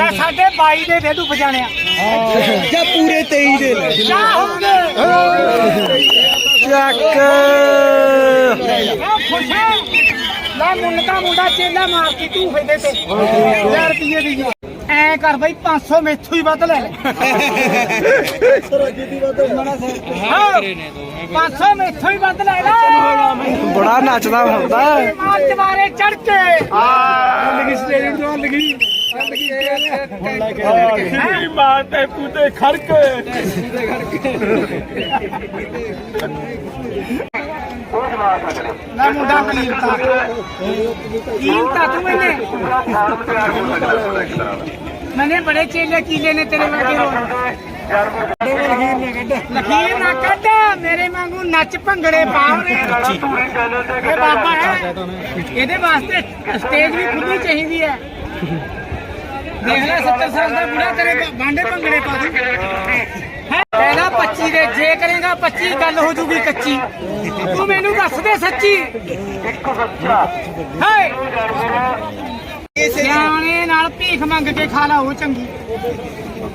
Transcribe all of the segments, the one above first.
ਲੈ ਸਾਡੇ 22 ਦੇ ਦੇ ਤੂੰ ਬਜਾਣਿਆ ਜਾਂ ਪੂਰੇ 23 ਦੇ ਕਿਆ ਚੱਕ। ਆ ਖੁਸ਼ ਹੈ ਲੈ ਮੁੰਡਾ ਮੁੰਡਾ ਚੇਲਾ ਮਾਰ ਕੇ ਤੂੰ ਫੇਦੇ ਤੇ। 1000 ਰੁਪਏ ਦੀ ਐ ਕਰ ਬਈ 500 ਮੈਥੋਂ ਹੀ ਵੱਧ ਲੈ ਲੈ। ਹਾਂ 500 ਮੈਥੋਂ ਹੀ ਵੱਧ ਲੈ ਲੈ। ਬੜਾ ਨੱਚਦਾ ਹੁੰਦਾ ਮਾਰ ਚਵਾਰੇ ਚੜ ਕੇ। ਆ ਲੱਗੀ ਸਟੇਡੀਅਮ ਤੋਂ ਲੱਗੀ ਕਿੰਨੀ ਬਾਤ ਹੈ ਕੂਤੇ ਖੜਕ। ਨਾ ਮੁੰਡਾ ਕੀਮਤਾ ਕੀਮਤਾ ਤੂੰ ਮੈਨੇ ਮੈਨੇ ਬੜੇ ਚੇਲੇ ਕੀਲੇ ਨੇ ਤੇਰੇ ਵਰਗੇ ਰੋ ਲਖੀਰ ਨਾ ਕੱਢ ਮੇਰੇ ਵਾਂਗੂ ਨੱਚ ਭੰਗੜੇ ਪਾਉ ਰੇ ਇਹ ਬਾਬਾ ਹੈ। ਇਹਦੇ ਵਾਸਤੇ ਸਟੇਜ ਵੀ ਖੁੱਲੀ ਚਾਹੀਦੀ ਹੈ। ਦੇਖ ਲੈ 70 ਸਾਲ ਦਾ ਬੁੜਾ ਤੇਰੇ ਬਾਂਡੇ ਭੰਗੜੇ ਪਾ ਦੂ। ਹੈਂ? ਪਹਿਲਾਂ 25 ਦੇ ਜੇ ਕਰੇਗਾ 25 ਗੱਲ ਹੋ ਜੂਗੀ ਕੱਚੀ। ਤੂੰ ਮੈਨੂੰ ਦੱਸ ਦੇ ਸੱਚੀ। ਹਾਏ! ਸਿਆਣੇ ਨਾਲ ਭੀਖ ਮੰਗ ਕੇ ਖਾ ਲਾ ਉਹ ਚੰਗੀ।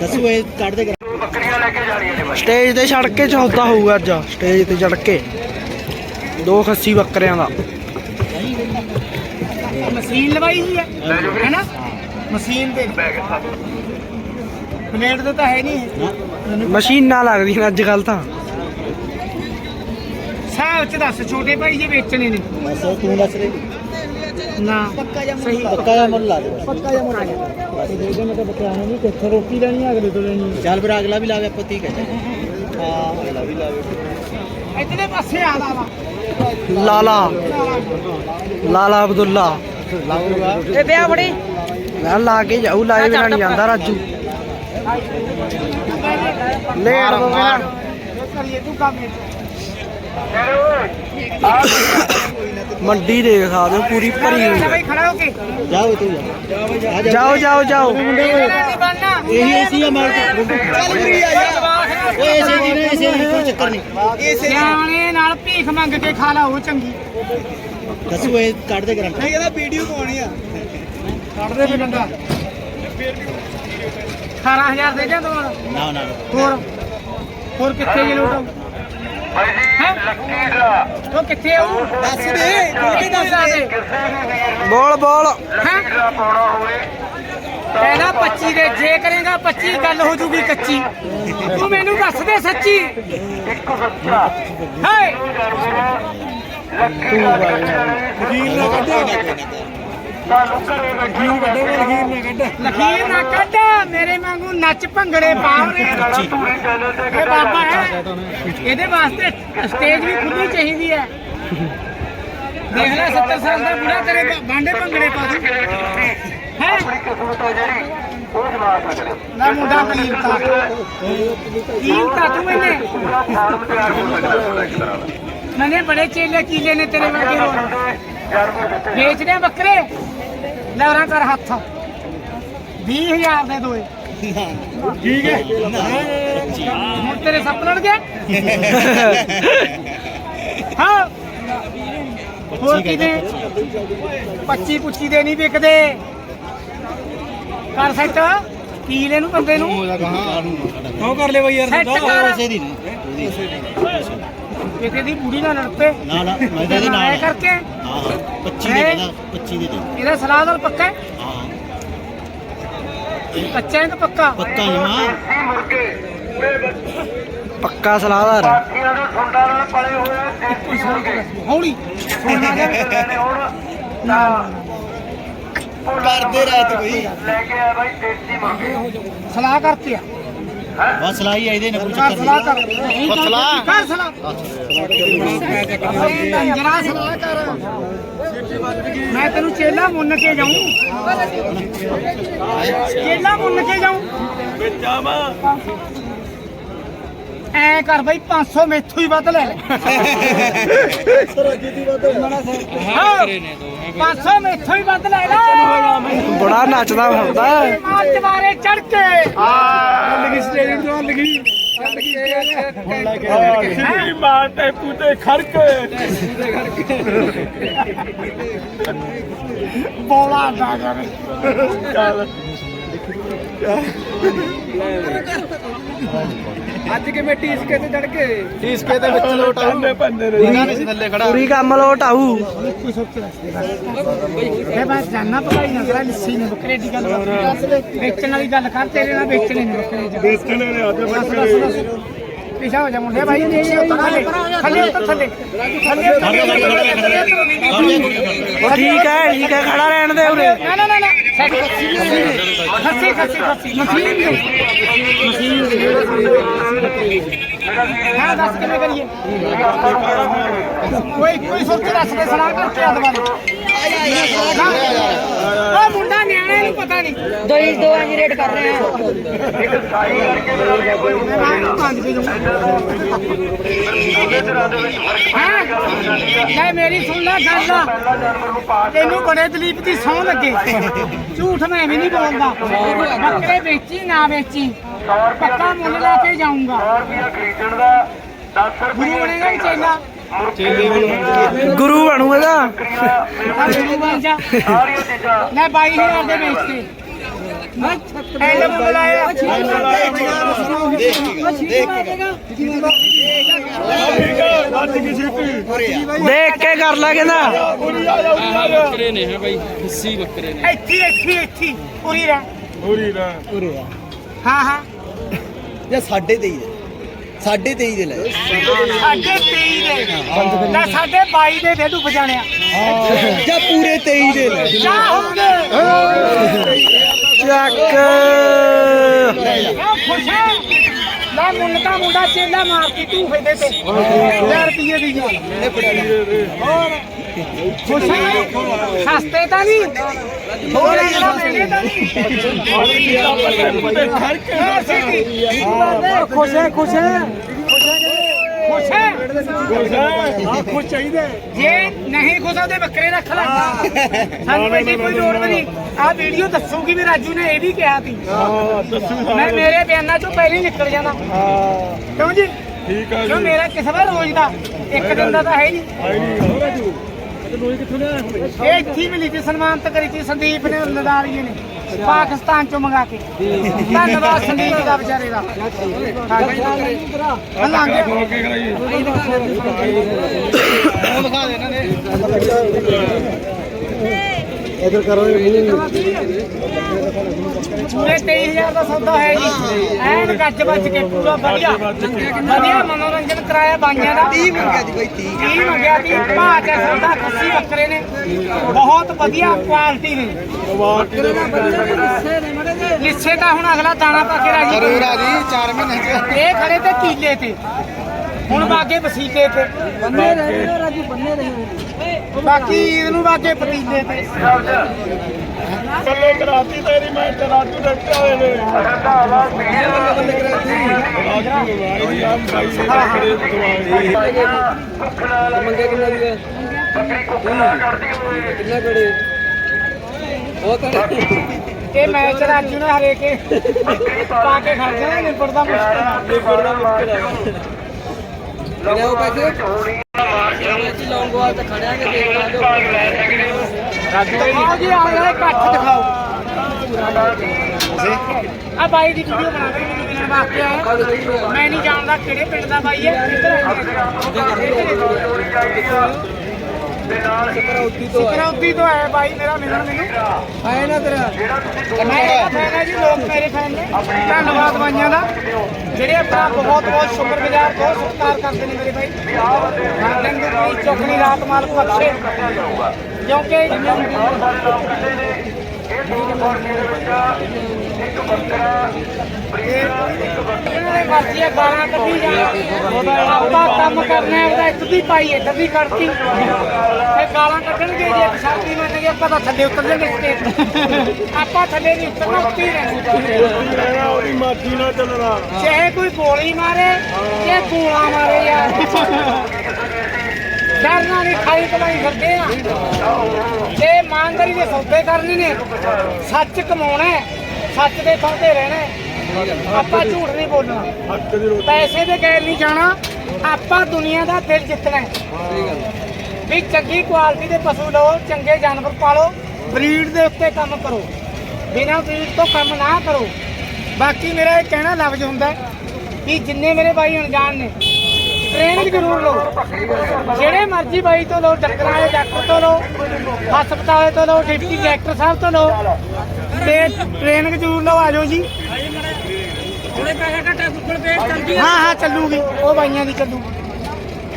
ਦੱਸੋ ਇਹ ਕੱਢ ਦੇ ਸਟੇਜ ਤੇ ਛੜ ਕੇ ਚੌਦਾ ਹੋਊਗਾ ਅੱਜ ਸਟੇਜ ਤੇ ਚੜ ਕੇ ਦੋ ਖੱਸੀ ਬੱਕਰਿਆਂ ਦਾ। ਮਸ਼ੀਨ ਲਵਾਈ ਹੋਈ ਹੈ ਹੈਨਾ? ਮਸ਼ੀਨ ਦੇ ਪਲੇਟ ਤੇ ਤਾਂ ਹੈ ਨਹੀਂ ਮਸ਼ੀਨਾਂ ਲੱਗਦੀਆਂ ਅੱਜ ਕੱਲ ਤਾਂ। ਸਾਹ ਚ ਦੱਸ ਛੋਟੇ ਭਾਈ ਜੇ ਵੇਚਣੇ ਨੇ। ਬਸ ਤੂੰ ਦੱਸ ਦੇ। ਨਾ ਪੱਕਾ ਜਾਂ ਸਹੀ। ਪੱਕਾ ਜਿਹਾ ਮੁੱਲ ਲਾ ਦੇ ਪੱਕਾ ਜਾਂ ਮੁਰਾ ਦੇ। ਦੇ ਮੈਂ ਤਾਂ ਬਤਾਉਣਾ ਨਹੀਂ ਕਿੱਥੇ ਰੋਟੀ ਲੈਣੀ ਹੈ ਅਗਲੇ ਤੋਂ ਲੈਣੀ ਚੱਲ ਫਿਰ ਅਗਲਾ ਵੀ ਲਾਵੇ ਪਤੀ ਕਹੇ ਹਾਂ। ਅਗਲਾ ਵੀ ਲਾਵੇ ਇਤਨੇ ਪਾਸੇ ਆ ਲਾ ਵਾ ਲਾਲਾ। ਲਾਲਾ ਅਬਦੁੱਲਾ। ਇਹ ਵਿਆਹ ਬੜੀ ਮੈਂ ਲਾ ਕੇ ਜਾਊ ਲਾਏ ਬਿਨਾਂ ਨਹੀਂ ਜਾਂਦਾ ਰਾਜੂ। ਲੇਟ ਕੰਮ ਇਹ ਮੰਡੀ ਦੇਖ ਸਕਦੇ ਹੋ ਪੂਰੀ ਭਰੀ ਹੋਈ ਹੈ ਹੋ ਜਾਓ। ਤੂੰ ਜਾਓ ਜਾਓ। ਜਾਓ ਇਹੀ ਅਸੀਂ ਆ ਮਾਰ ਚੱਲ ਵੀ ਆ ਜਾ। ਓਏ ਇਸੇ ਦੀ ਨਹੀਂ ਇਸੇ ਦੀ ਕੋਈ ਚੱਕਰ ਨਹੀਂ। ਸਿਆਣੇ ਨਾਲ ਭੀਖ ਮੰਗ ਕੇ ਖਾ ਲਾ ਉਹ ਚੰਗੀ। ਦੱਸੋ ਇਹ ਕੱਢ ਦੇ ਗਰੰਟ। ਨਹੀਂ ਇਹਦਾ ਵੀਡੀਓ ਪਾਉਣੀ ਆ। ਕੱਢ ਦੇ ਵੀ ਡੰਡਾ। 18000 ਦੇ ਜਾਂ ਤੂੰ ਨਾ ਨਾ ਹੋਰ? ਹੋਰ ਕਿੱਥੇ ਜੇ ਲੋਟ? ਹੈ? ਉਹ ਕਿੱਥੇ ਆਉ ਦੱਸ ਦੇ ਕੋਈ ਦੱਸ ਦੇ। ਬੋਲ ਬੋਲ। ਹੈ? ਪਹਿਲਾਂ 25 ਦੇ ਜੇ ਕਰੇਗਾ 25 ਗੱਲ ਹੋ ਜੂਗੀ ਕੱਚੀ। ਤੂੰ ਮੈਨੂੰ ਦੱਸ ਦੇ ਸੱਚੀ। ਹਾਏ ਵਕੀਲ ਨਾ ਕੱਢਿਆ ਲਖੀਰ ਨਾ ਕੱਢ, ਮੇਰੇ ਵਾਂਗੂ ਨੱਚ ਭੰਗੜੇ ਪਾਉ ਰੇ। ਇਹ ਬਾਬਾ ਹੈ, ਇਹਦੇ ਵਾਸਤੇ ਸਟੇਜ ਵੀ ਖੁੱਲੀ ਚਾਹੀਦੀ ਹੈ। ਦੇਖ ਲੈ 70 ਸਾਲ ਦਾ ਬੁੜਾ ਤੇਰੇ ਬਾਂਡੇ ਭੰਗੜੇ ਪਾ ਦੂ। ਹੈ। ਨਾ ਮੁੰਡਾ ਕੀਮਤਾ ਕੀਮਤਾ ਤੂੰ ਮੈਨੇ ਮੈਨੇ ਬੜੇ ਚੇਲੇ ਕੀਲੇ ਨੇ ਤੇਰੇ ਵਰਗੇ ਰੋ ਵੇਚਦੇ ਬੱਕਰੇ। ਲਵਰਾਂ ਕਰ ਹੱਥ। 20000 ਦੇ ਦੋਏ। ਠੀਕ ਹੈ। ਹੁਣ ਤੇਰੇ ਸੱਪ ਲੜ ਗਿਆ। ਹਾਂ। ਹੋਰ ਕਿਨੇ 25 ਪੁੱਚੀ। ਦੇ ਨਹੀਂ ਵਿਕਦੇ। ਕਰ ਸੈੱਟ ਕੀਲੇ ਨੂੰ ਬੰਦੇ ਨੂੰ। ਕਿਉਂ ਕਰ ਲੈ ਬਈ ਯਾਰ ਸੈੱਟ ਕਰ। ਦੀ ਨਹੀਂ ਕਿਤੇ ਦੀ ਬੁੜੀ ਨਾਲ ਲੜ ਪਏ ਨਾ ਨਾ ਮੈਂ ਤਾਂ ਇਹਦੇ ਐ ਨਾਲ ਕਰਕੇ। ਹਾਂ 25 ਦੇ ਕਹਿੰਦਾ 25 ਦੇ ਦੇ ਇਹਦਾ ਸਲਾਹ ਨਾਲ ਪੱਕਾ ਹੈ? ਹਾਂ। ਕੱਚਾ ਹੈ ਕਿ ਪੱਕਾ? ਪੱਕਾ ਜਮਾ ਪੱਕਾ ਸਲਾਹਦਾਰ ਹੌਲੀ ਸੁਣਨਾ ਜਾਵੇ ਕਰਦੇ ਰਾਤ ਕੋਈ। ਸਲਾਹ ਕਰਤੀ ਆ। ਬਸ ਸਲਾਹੀ ਇਹਦੇ ਨਾਲ ਕੋਈ ਕਰ ਚੱਕਰ ਸਲਾਹ ਨਹੀਂ ਕਰ ਸਲਾਹ? ਕਰ ਸਲਾਹ ਜਰਾ ਸਲਾਹ ਕਰ ਮੈਂ ਤੈਨੂੰ ਚੇਲਾ ਮੁੰਨ ਕੇ ਜਾਉਂ ਚੇਲਾ ਮੁੰਨ ਕੇ ਜਾਉਂ ਐ ਕਰ ਬਈ 500 ਮੈਥੋਂ ਹੀ ਵੱਧ ਲੈ ਲੈ। ਹਾਂ 500 ਮੈਥੋਂ ਹੀ ਵੱਧ ਲੈ ਲੈ। ਬੜਾ ਨੱਚਦਾ ਹੁੰਦਾ ਮਾਰ ਚਵਾਰੇ ਚੜ ਕੇ। ਆ ਲੱਗੀ ਸਟੇਡੀਅਮ ਤੋਂ ਲੱਗੀ ਕੂਤੇ ਖੜਕ ਬੋਲਾ ਦਾ ਕਰ। ਚੱਲ। ਅੱਜ ਕਿਵੇਂ ਟੀਸ ਕੇ ਤੇ ਚੜ ਕੇ? ਇਸਕੇ ਦੇ ਵਿੱਚ ਲੋਟ ਆਉਂਦੇ ਪੰਨੇ ਨੇ ਪੂਰੀ ਕੰਮ ਲੋਟ ਆਊ। ਇਹ ਬਸ ਜਾਨਣਾ ਪਕਾਈ ਨਾ ਕਰਾ ਲੱਸੀ ਨੇ ਬੱਕਰੇ ਦੀ ਗੱਲ। ਵੇਚਣ ਵਾਲੀ ਗੱਲ ਕਰ ਤੇਰੇ ਨਾਲ ਵੇਚਣੇ ਨੇ ਬੱਕਰੇ ਦੇਖਣੇ ਨੇ ਅੱਜ ਬਸ ਪਿਛਾ ਹੋ ਜਾ ਮੁੰਡੇ ਭਾਈ ਨਹੀਂ ਉੱਤਰ ਥੱਲੇ। ਥੱਲੇ ਉੱਤਰ ਥੱਲੇ। ਥੱਲੇ ਉੱਤਰ ਉਹ ਠੀਕ ਹੈ ਠੀਕ ਹੈ ਖੜਾ ਰਹਿਣ ਦੇ ਉਰੇ। ਨਾ ਨਾ ਨਾ ਖੱਸੀ ਖੱਸੀ ਖੱਸੀ। ਮਸ਼ੀਨ ਦੇ ਮਸ਼ੀਨ ਦੇ ਹਾਂ ਦੱਸ ਕਿਵੇਂ ਕਰੀਏ? ਕੋਈ ਕੋਈ ਸੁਰਤ ਦੱਸ ਕੇ ਸੁਣਾ ਕਰਕੇ ਆ ਦਵਾਰੇ ਉਹ ਮੁੰਡਾ ਨਿਆਣੇ ਨੂੰ ਪਤਾ ਨਹੀਂ ਦੋ ਹੀ ਦੋ ਇੰਜ ਰੇਟ ਕਰ ਰਹੇ ਆ। ਮੈਂ ਪੰਜ ਕੇ ਹਾਂ? ਲੈ ਮੇਰੀ ਸੁਣ ਲੈ ਗੱਲ। ਤੈਨੂੰ ਬੜੇ ਦਲੀਪ ਦੀ ਸੌਂ ਲੱਗੇ। ਝੂਠ ਮੈਂ ਵੀ ਨਹੀਂ ਬੋਲਦਾ। ਬੱਕਰੇ ਵੇਚੀ ਨਾ ਵੇਚੀ। ਪੱਕਾ ਮੁੱਲ ਲੈ ਕੇ ਜਾਊਂਗਾ। ਗੁਰੂ ਬਣੇਗਾ ਕਿ ਚੇਲਾ ਗੁਰੂ ਬਣੂ ਇਹਦਾ ਆ। ਗੁਰੂ ਬਣੂ ਇਹਦਾ। ਮੈਂ 22000 ਦੇ ਵੇਚਤੇ। ਐਂਡ ਦੇਖ ਕੇ ਕਰ ਲਾ ਕਹਿੰਦਾ ਬੱਕਰੇ ਨੇ ਹੈ ਬਾਈ ਹਿੱਸੀ ਬੱਕਰੇ ਨੇ ਇੱਥੇ ਇੱਥੇ ਇੱਥੇ। ਉਰੀ ਰਹਿ। ਉਰੀ ਰਹਿ। ਹਾਂ ਹਾਂ। ਇਹ ਸਾਡੇ ਤੇ ਹੀ ਹੈ 23 ਦੇ ਲੈ। ਸਾਡੇ 23 ਦੇ। ਨਾ ਸਾਡੇ 22 ਦੇ ਫੇਡੂ ਵਜਾਣਿਆ ਜਾਂ ਮੁੰਡਾ ਚੇਲਾ ਮਾਰਤੀ ਤੂੰ ਸਸਤੇ ਤਾਂ ਨਹੀਂ। ਖੁਸ਼ ਹੈ ਖੁਸ਼ ਹੈ। ਖੁਸ਼ ਹੈ। ਆ ਖੁਸ਼ ਚਾਹੀਦੇ ਜੇ ਨਹੀਂ ਖੁਸ਼ ਉਹਦੇ ਬੱਕਰੇ ਰੱਖ ਲੈ। ਸਾਨੂੰ ਐਡੀ ਕੋਈ ਲੋੜ ਵੀ ਨਹੀਂ। ਆਹ ਵੀਡੀਓ ਦੱਸੂਗੀ ਵੀ ਰਾਜੂ ਨੇ ਇਹ ਵੀ ਕਿਹਾ ਸੀ। ਹਾਂ ਦੱਸੂ ਮੈਂ ਮੇਰੇ ਬਿਆਨਾਂ ਚੋਂ ਪਹਿਲਾਂ ਹੀ ਨਿਕਲ ਜਾਂਦਾ। ਕਿਉਂ ਜੀ? ਠੀਕ ਆ ਜੀ। ਮੇਰਾ ਕਿਸੇ ਵਾਰ ਰੋਜ਼ ਦਾ? ਇੱਕ ਦਿਨ ਦਾ ਤਾਂ ਹੈ ਹੀ ਨਹੀਂ। ਆਈ ਨਹੀਂ। ਇਹ ਇੱਥੇ ਮਿਲੀ ਸੀ ਸਨਮਾਨਤ ਕਰੀ ਸੀ ਸੰਦੀਪ ਨੇ ਨਦਾਰੀਏ ਨੇ। ਪਾਕਿਸਤਾਨ ਚੋਂ ਮੰਗਾ ਕੇ। ਧੰਨਵਾਦ ਸੰਦੀਪ ਦਾ ਵਿਚਾਰੇ ਦਾ। ਹਲਾਂਗੇ ਹੋ। ਕੇ ਕਰਾਈ ਪੂਰੇ 23000 ਦਾ ਸੌਦਾ ਹੈ ਜੀ। ਐਨ ਗੱਜ ਵੱਜ ਕੇ ਪੂਰਾ ਵਧੀਆ। ਵਧੀਆ ਮਨੋਰੰਜਨ ਕਰਾਇਆ ਬਾਈਆਂ ਦਾ। 30 ਮੰਗਿਆ ਜੀ ਬਾਈ 30 ਕੀ ਮੰਗਿਆ ਤੀ ਭਾਅ ਤੇ ਸੌਦਾ ਖੱਸੀ ਬੱਕਰੇ ਨੇ। ਬਹੁਤ ਵਧੀਆ ਕੁਆਲਿਟੀ ਨੇ। ਲਿੱਸੇ ਤਾਂ ਹੁਣ ਅਗਲਾ ਦਾਣਾ ਪਾ ਕੇ ਰਾਜੀ ਜ਼ਰੂਰ ਆ ਜੀ 4 ਮਹੀਨੇ ਚ। ਇਹ ਖੜੇ ਤੇ ਕੀਲੇ ਤੇ। ਹੁਣ ਬਾਗੇ ਵਸੀਲੇ ਤੇ। ਬੰਨੇ ਰਹੇ ਰਾਜੂ ਬੰਨੇ ਰਹੇ ਬਾਕੀ ਈਦ ਨੂੰ ਬਾਗੇ ਪਤੀਲੇ ਤੇ। ਕਰਾਤੀ ਤੇਰੀ ਮੈਂ ਤੇ ਰਾਜੂ ਦੇ ਹੋਏ ਨੇ ਰਾਜੂ ਵਾਲੀ ਆ ਬਾਈ ਨੇ ਕਰੇ ਦਵਾਈ ਮੰਗਿਆ ਕਿੰਨਾ ਦੀ ਬੱਕਰੀ ਕੁੱਕੜਾ ਕਰਦੀ ਹੋਏ ਕਿੰਨਾ ਕੜੇ ਉਹ ਤਾਂ ਇਹ ਮੈਚ ਰਾਜੂ ਨੇ ਹਰੇ ਕੇ ਪਾ ਕੇ ਖੜ ਜਾਣਾ ਨਿਬੜਦਾ ਮੁਸ਼ਕਲ ਆ ਬੜਾ ਮੁਸ਼ਕਿਲ ਹੈ ਕਿੰਨੇ ਉਹ ਪੈਸੇ ਲੌਂਗੋਵਾਲ ਤੇ ਖੜਿਆਂਗੇ ਦੇਖ ਦਿਖਾਓ ਜੀ ਆਹ ਵਾਲੇ ਇਕੱਠ ਦਿਖਾਓ। ਆ ਬਾਈ ਦੀ ਵੀਡੀਓ ਬਣਾ ਕੇ ਮੈਨੂੰ ਦੇਣ ਵਾਸਤੇ ਆਇਆ ਮੈਂ ਨਹੀਂ ਜਾਣਦਾ ਕਿਹੜੇ ਪਿੰਡ ਦਾ ਬਾਈ ਹੈ ਸਕਰੌਤੀ ਤੋਂ ਆਇਆ। ਬਾਈ ਮੇਰਾ ਮਿਲਣ ਮੈਨੂੰ। ਆਏ ਨਾ ਤੇਰਾ। ਮੈਂ ਫੈਨ ਹੈ ਜੀ ਲੋਕ ਮੇਰੇ ਫੈਨ ਨੇ। ਧੰਨਵਾਦ ਬਾਈਆਂ ਦਾ। ਜਿਹੜੇ ਆਪਣਾ ਬਹੁਤ ਬਹੁਤ ਸ਼ੁਕਰਗੁਜ਼ਾਰ ਬਹੁਤ ਸਤਿਕਾਰ ਕਰਦੇ ਨੇ ਮੇਰੇ ਬਾਈ। ਹਾਂ ਦਿਨ ਦੀ ਚੌਕਣੀ ਰਾਤ ਮਾਲਕ ਬਖਸ਼ੇ ਕਿਉਂਕਿ ਨੇ ਗਾਲਾਂ ਕੱਢੀ ਜਾਣ। ਆਪਾਂ ਕੰਮ ਕਰਨਾ ਹੈ ਉਹਦਾ ਇੱਕ ਵੀ ਪਾਈ ਇੱਧਰ ਦੀ ਕੱਢਤੀ ਇਹ ਗਾਲਾਂ ਕੱਢਣਗੇ ਜੇ ਇੱਕ ਸ਼ਰਤੀ ਮੰਨ ਗਏ ਆਪਾਂ ਤਾਂ ਥੱਲੇ ਉਤਰ ਜਾਣਗੇ ਸਟੇਜ ਆਪਾਂ ਥੱਲੇ ਨਹੀਂ ਉਤਰਨਾ ਉੱਤੇ ਹੀ ਰਹਿਣਾ। ਰਹਿਣਾ ਉਹਦੀ ਮਾਥੀ ਨਾਲ ਚੱਲਣਾ। ਚਾਹੇ ਕੋਈ ਗੋਲੀ ਮਾਰੇ ਚਾਹੇ ਗੋਲਾ ਮਾਰੇ ਯਾਰ। ਡਰਨਾ ਨਹੀਂ ਖਾਈ ਕਮਾਈ ਫਿਰਦੇ ਆ। ਤੇ ਇਮਾਨਦਾਰੀ ਦੇ ਸੌਦੇ ਕਰਨੇ ਨੇ। ਸੱਚ ਕਮਾਉਣਾ ਸੱਚ ਦੇ ਫਰਦੇ ਰਹਿਣਾ ਆਪਾਂ ਝੂਠ ਨਹੀਂ ਬੋਲਣਾ। ਪੈਸੇ ਦੇ ਗੈਰ ਨਹੀਂ ਜਾਣਾ। ਆਪਾਂ ਦੁਨੀਆ ਦਾ ਦਿਲ ਜਿੱਤਣਾ ਵੀ ਚੰਗੀ ਕੁਆਲਿਟੀ ਦੇ ਪਸ਼ੂ ਲਓ, ਚੰਗੇ ਜਾਨਵਰ ਪਾਲੋ, ਬਰੀਡ ਦੇ ਉੱਤੇ ਕੰਮ ਕਰੋ। ਬਿਨਾਂ ਫੀਡ ਤੋਂ ਕੰਮ ਨਾ ਕਰੋ। ਬਾਕੀ ਮੇਰਾ ਇਹ ਕਹਿਣਾ ਲਫ਼ਜ਼ ਹੁੰਦਾ ਕਿ ਜਿੰਨੇ ਮੇਰੇ ਬਾਈ ਅਣਜਾਣ ਨੇ ਟ੍ਰੇਨਿੰਗ ਜ਼ਰੂਰ ਲਓ। ਜਿਹੜੇ ਮਰਜ਼ੀ ਬਾਈ ਤੋਂ ਲਓ ਡਾਕਟਰਾਂ ਵਾਲੇ ਡਾਕਟਰ ਤੋਂ ਲਓ ਹਸਪਤਾਲ ਤੋਂ ਲਓ ਡਿਪਟੀ ਡਾਇਰੈਕਟਰ ਸਾਹਿਬ ਤੋਂ ਲਓ ਤੇ ਟ੍ਰੇਨਿੰਗ ਜ਼ਰੂਰ ਲਓ ਆਜੋ ਜੀ। ਹਾਂ ਹਾਂ ਚੱਲੂਗੀ। ਉਹ ਬਾਈਆਂ ਦੀ ਚੱਲੂ।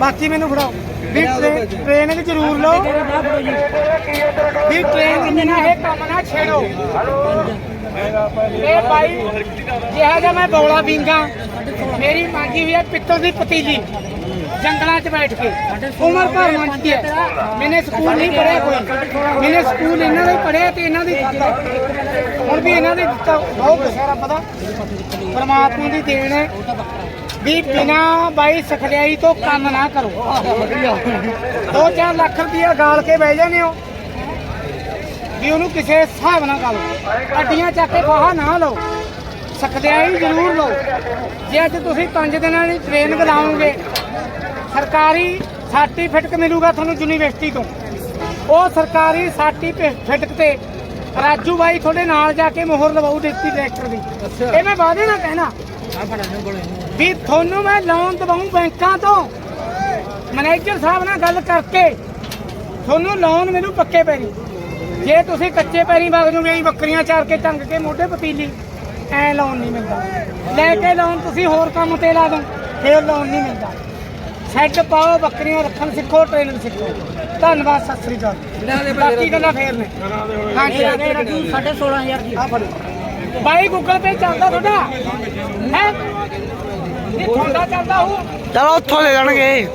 ਬਾਕੀ ਮੈਨੂੰ ਫੜਾਓ। ਵੀ ਟ੍ਰੇ- ਟ੍ਰੇਨਿੰਗ ਜ਼ਰੂਰ ਲਓ। ਵੀ ਟ੍ਰੇਨਿੰਗ ਨਾ ਇਹ ਕੰਮ ਨਾ ਛੇੜੋ। ਇਹ ਬਾਈ ਜਿਹੜਾ ਜਿਹਾ ਮੈਂ ਬੌਲਾ ਪੀਂਗਾ ਮੇਰੀ ਮੰਗੀ ਹੋਈ ਹੈ ਪਿੱਤਲ ਦੀ ਪਤੀਲੀ ਜੰਗਲਾਂ 'ਚ ਬੈਠ ਕੇ। ਉਮਰ ਭਰ ਮੰਗਦੀ ਹੈ। ਮੈਨੇ ਸਕੂਲ ਨਹੀਂ ਪੜਿਆ ਕੋਈ। ਮੈਨੇ ਸਕੂਲ ਇਹਨਾਂ ਦਾ ਹੀ ਪੜਿਆ ਤੇ ਇਹਨਾਂ ਦੀ ਦਿੱਤਾ। ਹੁਣ ਵੀ ਇਹਨਾਂ ਦੇ ਦਿੱਤਾ। ਬਹੁਤ ਕੁਛ ਹੈ ਪਰਮਾਤਮਾ ਦੀ ਦੇਣ ਹੈ। ਵੀ ਬਿਨਾ ਬਾਈ ਸਖਲਿਆਈ ਤੋਂ ਕੰਮ ਨਾ ਕਰੋ। 2-4 ਲੱਖ ਰੁਪਇਆ ਗਾਲ ਕੇ ਬਹਿ ਜਾਂਦੇ ਹੋ। ਵੀ ਉਹਨੂੰ ਕਿਸੇ ਹਿਸਾਬ ਨਾਲ ਕਰੋ ਅੱਡੀਆਂ ਚੱਕ ਕੇ ਬਾਹਾ ਨਾ ਲਓ। ਸਖਲਿਆਈ ਜ਼ਰੂਰ ਲਓ। ਜੇ ਅੱਜ ਤੁਸੀਂ 5 ਦਿਨਾਂ ਦੀ ਟ੍ਰੇਨਿੰਗ ਲਾਓਗੇ ਸਰਕਾਰੀ ਸਰਟੀਫਿਕੇਟ ਮਿਲੂਗਾ ਤੁਹਾਨੂੰ ਯੂਨੀਵਰਸਿਟੀ ਤੋਂ। ਉਹ ਸਰਕਾਰੀ ਸਰਟੀਫਿਕੇਟ ਤੇ ਰਾਜੂ ਬਾਈ ਤੁਹਾਡੇ ਨਾਲ ਜਾ ਕੇ ਮੋਹਰ ਲਵਾਉ ਡਿਪਟੀ ਡਾਇਰੈਕਟਰ ਦੀ। ਇਹ ਮੈਂ ਵਾਅਦੇ ਨਾਲ ਕਹਿਣਾ। ਵੀ ਤੁਹਾਨੂੰ ਮੈਂ ਲੋਨ ਦਵਾਉਂ ਬੈਂਕਾਂ ਤੋਂ। ਮੈਨੇਜਰ ਸਾਹਿਬ ਨਾਲ ਗੱਲ ਕਰਕੇ ਤੁਹਾਨੂੰ ਲੋਨ ਮੈਨੂੰ ਪੱਕੇ ਪੈਰੀ। ਜੇ ਤੁਸੀਂ ਕੱਚੇ ਪੈਰੀ ਵਗ ਜੂਗੇ ਬੱਕਰੀਆਂ ਚਾਰ ਕੇ ਟੰਗ ਕੇ ਮੋਢੇ ਪਤੀਲੀ। ਐ ਲੋਨ ਨਹੀਂ ਮਿਲਦਾ। ਲੈ ਕੇ ਲੋਨ ਤੁਸੀਂ ਹੋਰ ਕੰਮ ਤੇ ਲਾ ਦੋ ਫੇਰ ਲੋਨ ਨਹੀਂ ਮਿਲਦਾ। ਸੈੱਟ ਪਾਓ ਬੱਕਰੀਆਂ ਰੱਖਣ ਸਿੱਖੋ ਟ੍ਰੇਨਿੰਗ ਸਿੱਖੋ। ਧੰਨਵਾਦ ਸਤਿ ਸ੍ਰੀ ਅਕਾਲ। ਬਾਕੀ ਗੱਲਾਂ ਫੇਰ ਨੇ। ਹਾਂਜੀ ਸਾਢੇ 16000 ਦੀ ਆ ਫੜੋ। ਬਾਈ ਗੂਗਲ ਪੇ ਚੱਲਦਾ ਤੁਹਾਡਾ। ਹੈ? ਇਹ ਤੁਹਾਡਾ ਚੱਲਦਾ ਹੋ ਚਲੋ ਉੱਥੋਂ ਦੇ ਦੇਣਗੇ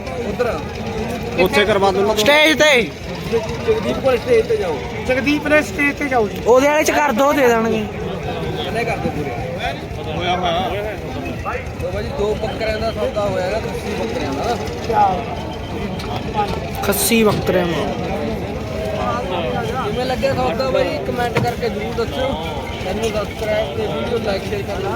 ਉੱਥੇ ਕਰਵਾ ਦੂੰਗਾ ਸਟੇਜ ਤੇ। ਜਗਦੀਪ ਕੋਲ ਸਟੇਜ ਤੇ ਜਾਓ। ਜਗਦੀਪ ਨੇ ਸਟੇਜ ਤੇ ਜਾਓ ਜੀ। ਉਹਦੇ ਵਾਲੇ ਚ ਕਰ ਦੋ ਦੇ ਦੇਣਗੇ। ਕਿੰਨੇ ਕਰਦੇ ਪੂਰੇ? ਹੋਇਆ ਹੋਇਆ। ਲੋ ਬਾਜੀ ਦੋ ਬੱਕਰਿਆਂ ਦਾ ਸੌਦਾ ਹੋਇਆ ਨਾ 80 ਬੱਕਰਿਆਂ ਦਾ। ਨਾ ਖੱਸੀ ਬੱਕਰੇ ਨੂੰ ਕਿਵੇਂ ਲੱਗਿਆ ਸੌਦਾ ਬਾਈ? ਕਮੈਂਟ ਕਰਕੇ ਜ਼ਰੂਰ ਦੱਸਿਓ। ਚੈਨਲ ਸਬਸਕ੍ਰਾਈਬ ਤੇ ਵੀਡੀਓ ਲਾਈਕ ਸ਼ੇਅਰ ਕਰਨਾ।